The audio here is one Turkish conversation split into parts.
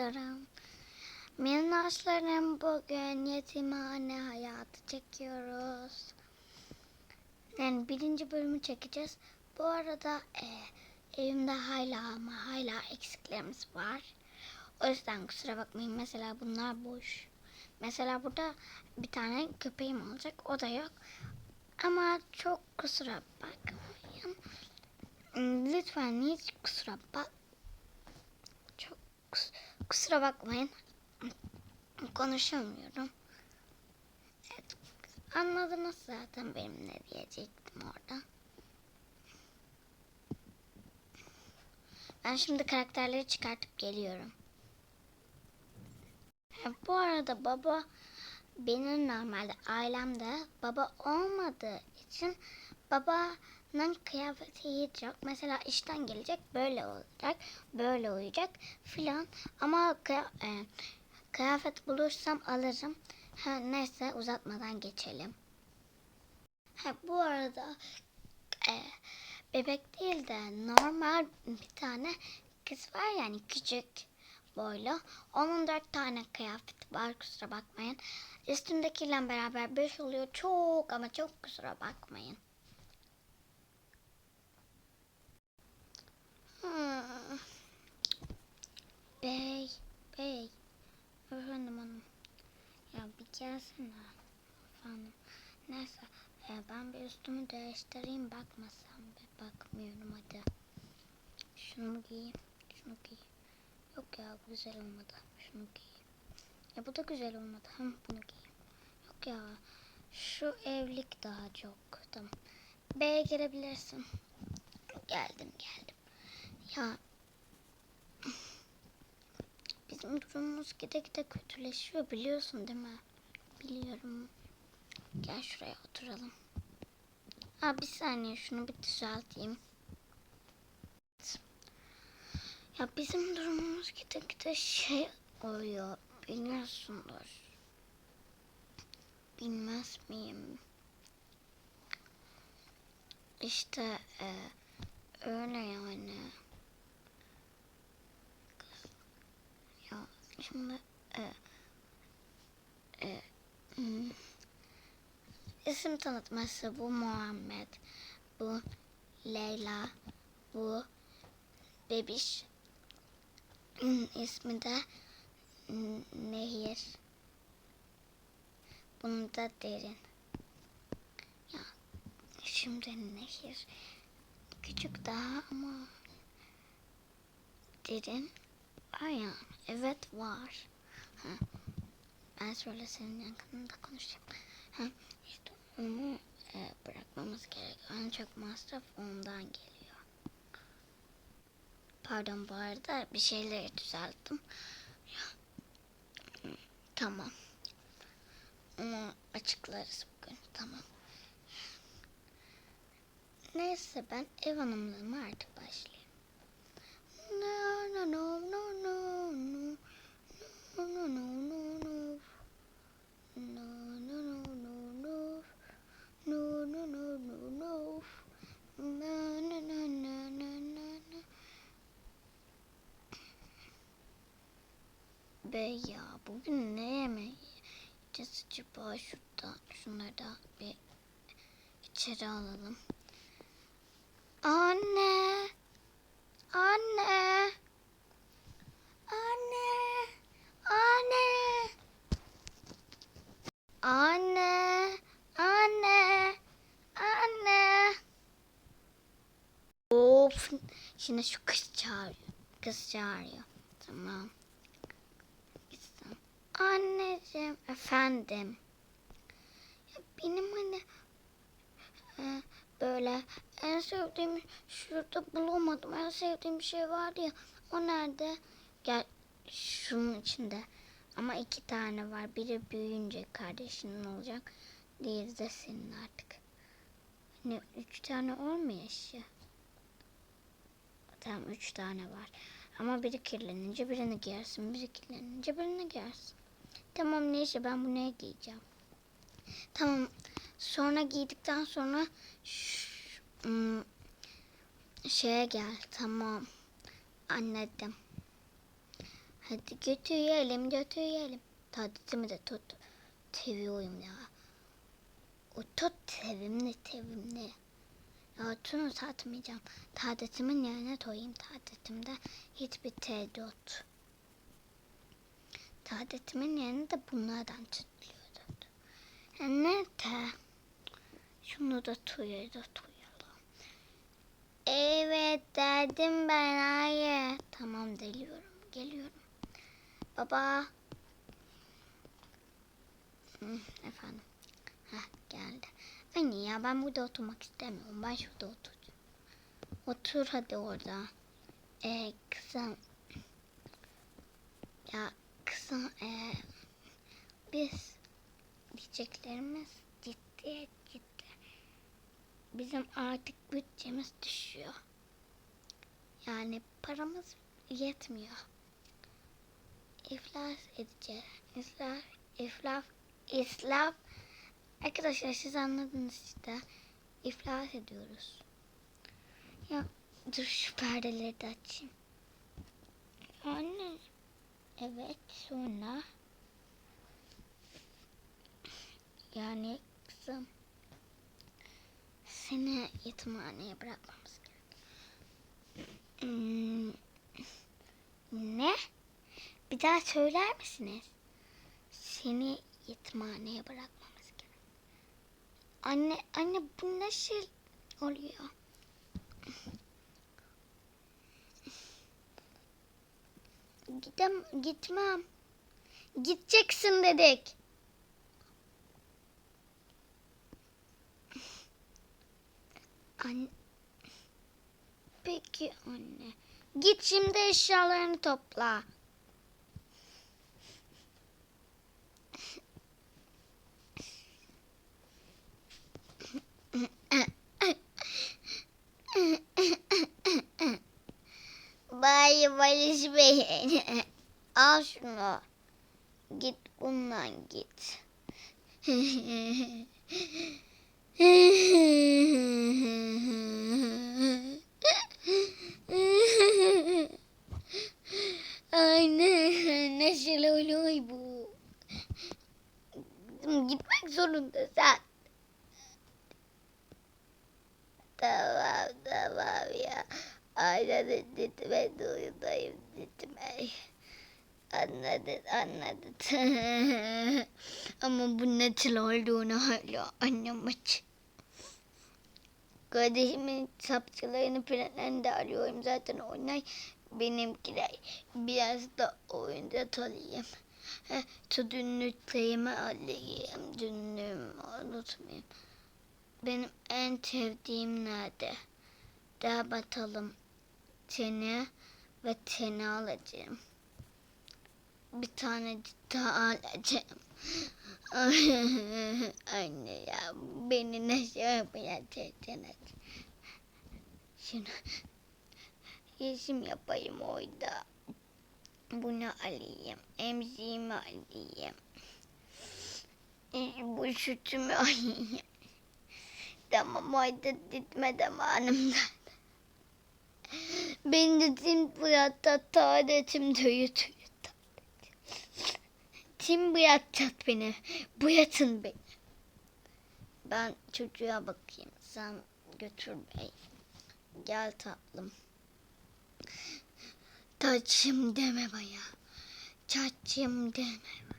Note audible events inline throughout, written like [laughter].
Dostlarım, Minnoşlarım bugün yetimhane hayatı çekiyoruz. Yani birinci bölümü çekeceğiz. Bu arada e, evimde hala ama hala eksiklerimiz var. O yüzden kusura bakmayın. Mesela bunlar boş. Mesela burada bir tane köpeğim olacak. O da yok. Ama çok kusura bakmayın. Lütfen hiç kusura bak kusura bakmayın. Konuşamıyorum. Evet, anladınız zaten benim ne diyecektim orada. Ben şimdi karakterleri çıkartıp geliyorum. Ha, bu arada baba benim normalde ailemde baba olmadığı için babanın kıyafeti yok. Mesela işten gelecek böyle olacak, böyle uyuyacak filan. Ama e, kıyafet bulursam alırım. Ha, neyse uzatmadan geçelim. Ha, bu arada e, bebek değil de normal bir tane kız var yani küçük boylu. Onun dört tane kıyafeti var kusura bakmayın. Üstündekiyle beraber beş oluyor çok ama çok kusura bakmayın. Hmm. Bey, bey. Efendim hanım. Ya gelsene. Efendim. Neyse e, ben bir üstümü değiştireyim bakmasam bir bakmıyorum hadi. Şunu giyeyim. Şunu giyeyim. Yok ya güzel olmadı. Şunu giyeyim. Ya bu da güzel olmadı. Hem bunu giyeyim. Yok ya şu evlilik daha çok. Tamam. B'ye girebilirsin. Geldim geldim. Ya bizim durumumuz gide gide kötüleşiyor biliyorsun değil mi? Biliyorum. Gel şuraya oturalım. Ha bir saniye şunu bir düzelteyim. Ya bizim durumumuz gide şey oluyor. Biliyorsundur. Bilmez miyim? İşte e, öyle yani. Ya şimdi e, e, hmm. isim tanıtması bu Muhammed, bu Leyla, bu Bebiş. İsmi de Nehir. Bunu da Derin. Ya şimdi Nehir küçük daha ama Derin var ya evet var. Ha. Ben şöyle senin yakınında konuşayım. Ha, işte onu e, bırakmamız gerek. En çok masraf ondan geliyor. Pardon bu arada bir şeyleri düzelttim. Tamam. Onu açıklarız bugün. Tamam. Neyse ben ev hanımlığıma artık başlayayım. No no no no no no no no no no no Be ya bugün ne yemeği yiyeceğiz acaba? Şurada şunları da bir içeri alalım. Anne! Anne! Anne! Anne Anne, anne, anne. Of, şimdi şu kız çağırıyor. Kız çağırıyor. Tamam. Gitsin. Anneciğim, efendim. Ya benim hani e, böyle en sevdiğim şurada bulamadım. En sevdiğim şey vardı ya. O nerede? Gel şunun içinde. Ama iki tane var. Biri büyüyünce kardeşinin olacak. Diğeri de senin artık. Hani üç tane olmuyor ya. Tamam üç tane var. Ama biri kirlenince birini giyersin. Biri kirlenince birini giyersin. Tamam neyse ben bunu ne giyeceğim. Tamam. Sonra giydikten sonra ş- ım, şeye gel. Tamam. Anladım. Hadi götürelim götürelim. Tatlısımı da tut. Seviyorum ya. O tut sevimli sevimli. Ya şunu satmayacağım. Tatlısımın yerine koyayım tatlısımda hiçbir tereddüt. Tatlısımın yerine de bunlardan çıtlıyordu. Neyse. Şunu da tuyayı da tuyalım. Evet derdim ben hayır. Tamam geliyorum geliyorum. Baba. Hı, efendim. Heh, geldi. Anne ya ben burada oturmak istemiyorum. Ben şurada oturacağım. Otur hadi orada. Ee, kızım. Ya kızım ee, biz diyeceklerimiz ciddi ciddi. Bizim artık bütçemiz düşüyor. Yani paramız yetmiyor. İflas edeceğiz. İsraf, iflaf, islaf. Arkadaşlar siz anladınız işte. İflas ediyoruz. Ya dur şu perdeleri de açayım. Anne. Evet sonra. Yani kızım. Seni yetimhaneye bırakmamız gerek. Hmm, ne? Bir daha söyler misiniz? Seni yetimhaneye bırakmamız gerek. Anne, anne bu nasıl oluyor? Gidem, gitmem. Gideceksin dedik. Anne. Peki anne. Git şimdi eşyalarını topla. Bay Valiz Bey. [laughs] Al şunu. Git bundan git. Anne nasıl oluyor bu? Gitmek zorunda sen. Tamam tamam ya. Aynen gitme duyudayım gitme. Anladın anladın. [laughs] Ama bu nasıl olduğunu hala anlamadım. Kardeşimin sapçılarını falan da arıyorum zaten onlar benimkiler. Biraz da oyuncak alayım. Heh, Şu dünlüklerimi alayım. Dünlüğümü unutmayayım. Benim en sevdiğim nerede? Daha batalım. Seni ve seni alacağım. Bir tane daha alacağım. [laughs] Anne ya beni nasıl yapacaksın? Şunu yeşim yapayım orada. Bunu alayım. Emziğimi alayım. Bu sütümü alayım. Tamam orada gitme zamanımda. Beni de tim bıraktı tanetim tüyü tüyü Kim bırakacak beni? Bırakın beni. Ben çocuğa bakayım. Sen götür bey. Gel tatlım. Taçım deme bana. Çaçım deme bana.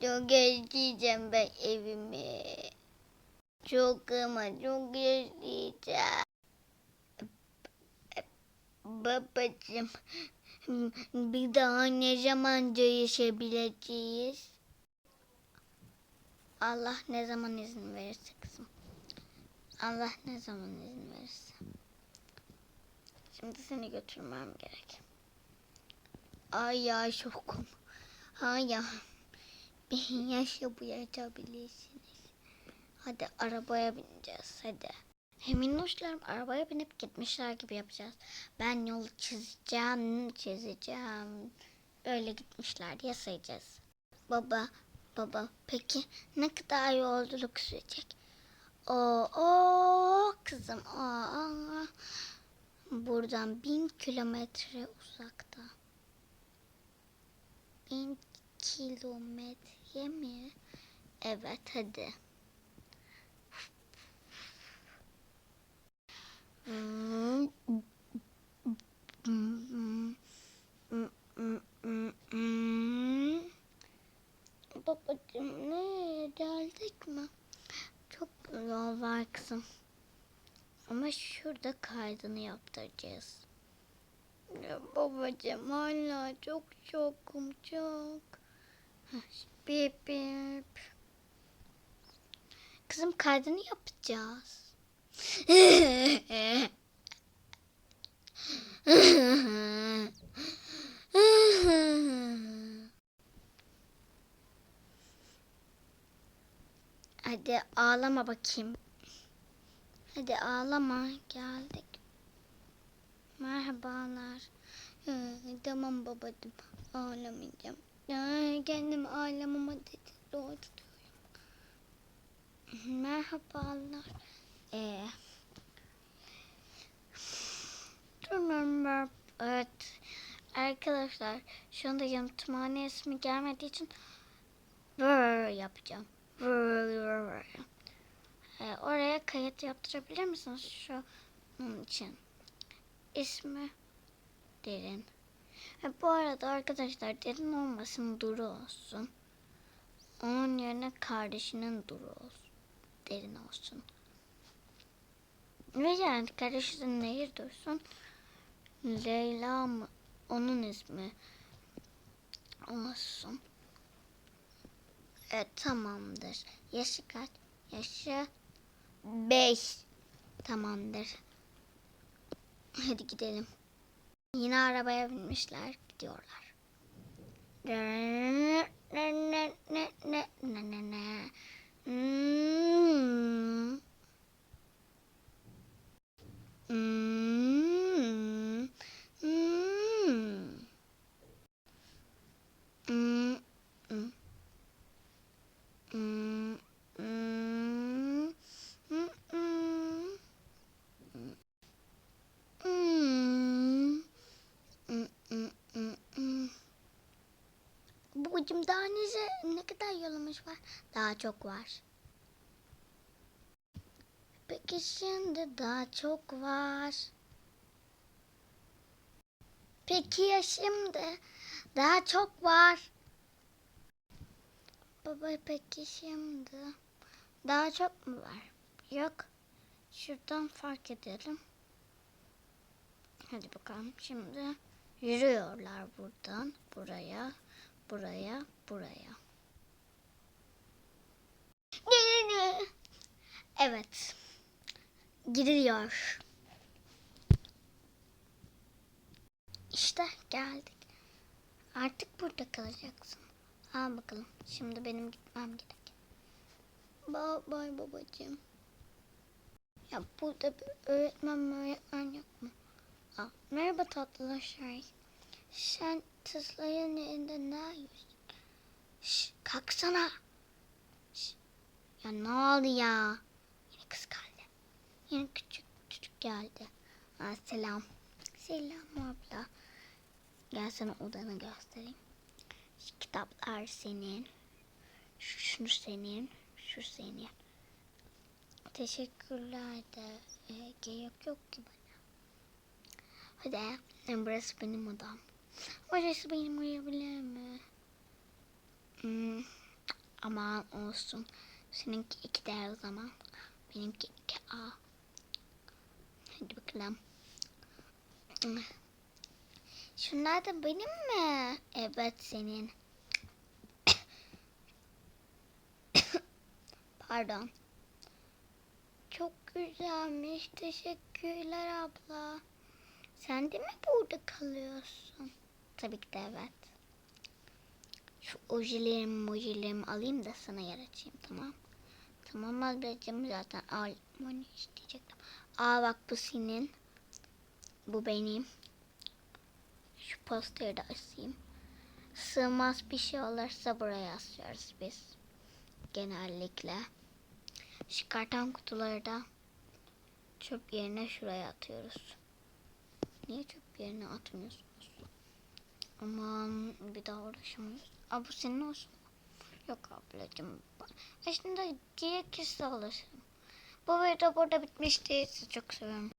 çok özleyeceğim ben evimi. Çok ama çok özleyeceğim. Babacığım bir daha ne zaman değişebileceğiz? Allah ne zaman izin verirse kızım. Allah ne zaman izin verirse. Şimdi seni götürmem gerek. Ay ya şokum. Ay ya. Bir yaşa buyurabilirsiniz. Hadi arabaya bineceğiz hadi. Emin hoşlarım arabaya binip gitmişler gibi yapacağız. Ben yolu çizeceğim, çizeceğim. Öyle gitmişler diye sayacağız. Baba, baba peki ne kadar yolculuk sürecek? Oo, oo kızım, oo. Buradan bin kilometre uzakta. Bin kilometre mi? Evet hadi. Babacığım nereye geldik mi? Çok yol var kızım. Ama şurada kaydını yaptıracağız. Ya babacığım hala çok çokum çok. Bip bip. Kızım kaydını yapacağız. Hadi ağlama bakayım. Hadi ağlama geldik. Merhabalar. Tamam babacığım ağlamayacağım. Ee, kendim ağlamama dedi. Doğru diyorum. Merhabalar. Ee. Evet. Arkadaşlar şu anda yanıtmane ismi gelmediği için böyle yapacağım. Böyle. Ee, oraya kayıt yaptırabilir misiniz şu için? İsmi Derin. Ve bu arada arkadaşlar Derin olmasın Duru olsun. Onun yerine kardeşinin Duru olsun. Derin olsun. Ve yani kardeşinin Nehir dursun. Leyla mı? Onun ismi olsun. Evet tamamdır. Yaşı kaç? Yaşı beş. Tamamdır. Hadi gidelim. Yine arabaya binmişler. Gidiyorlar. Hmm. Hmm. Hmm. Hmm. Hmm. Mm, mm, mm, mm. Mm. Mm. Babacığım daha nice, ne kadar yolumuz var? Daha çok var. Şimdi daha çok var. Peki ya şimdi? Daha çok var. Baba peki şimdi daha çok mu var? Yok. Şuradan fark edelim. Hadi bakalım şimdi yürüyorlar buradan buraya, buraya, buraya. Evet. Gidiyor. İşte geldik. Artık burada kalacaksın. Al bakalım. Şimdi benim gitmem gerek. Bye bye babacığım. Ya burada bir öğretmen öğretmen yok mu? Aa, merhaba tatlılaşlar. Sen tızların elinde ne yapıyorsun? Şş, kalksana. Şş. Ya ne oldu ya? Yine kız. Yine küçük çocuk geldi. Aa, selam. Selam abla. Gel sana odanı göstereyim. Şu kitaplar senin. Şu, şunu senin. Şu senin. Teşekkürler de e, gerek yok ki bana. Hadi e, burası benim odam. Burası benim uyuyabilir mi? Hmm, aman olsun. Seninki iki de o zaman. Benimki iki A. Hadi bakalım. Şunlar da benim mi? Evet senin. Pardon. Çok güzelmiş. Teşekkürler abla. Sen de mi burada kalıyorsun? Tabii ki de evet. Şu ojelerimi mojelerimi alayım da sana yer açayım tamam. Tamam ablacığım zaten almanı isteyecektim. Aa bak bu senin. Bu benim. Şu posteri de asayım. Sığmaz bir şey olursa buraya asıyoruz biz. Genellikle. Şu karton kutuları da çöp yerine şuraya atıyoruz. Niye çöp yerine atmıyorsunuz? Aman bir daha uğraşamıyoruz. Aa bu senin olsun. Yok ablacığım. Aslında gerekirse alırsın. Bu video burada bitmişti. Sizi çok seviyorum.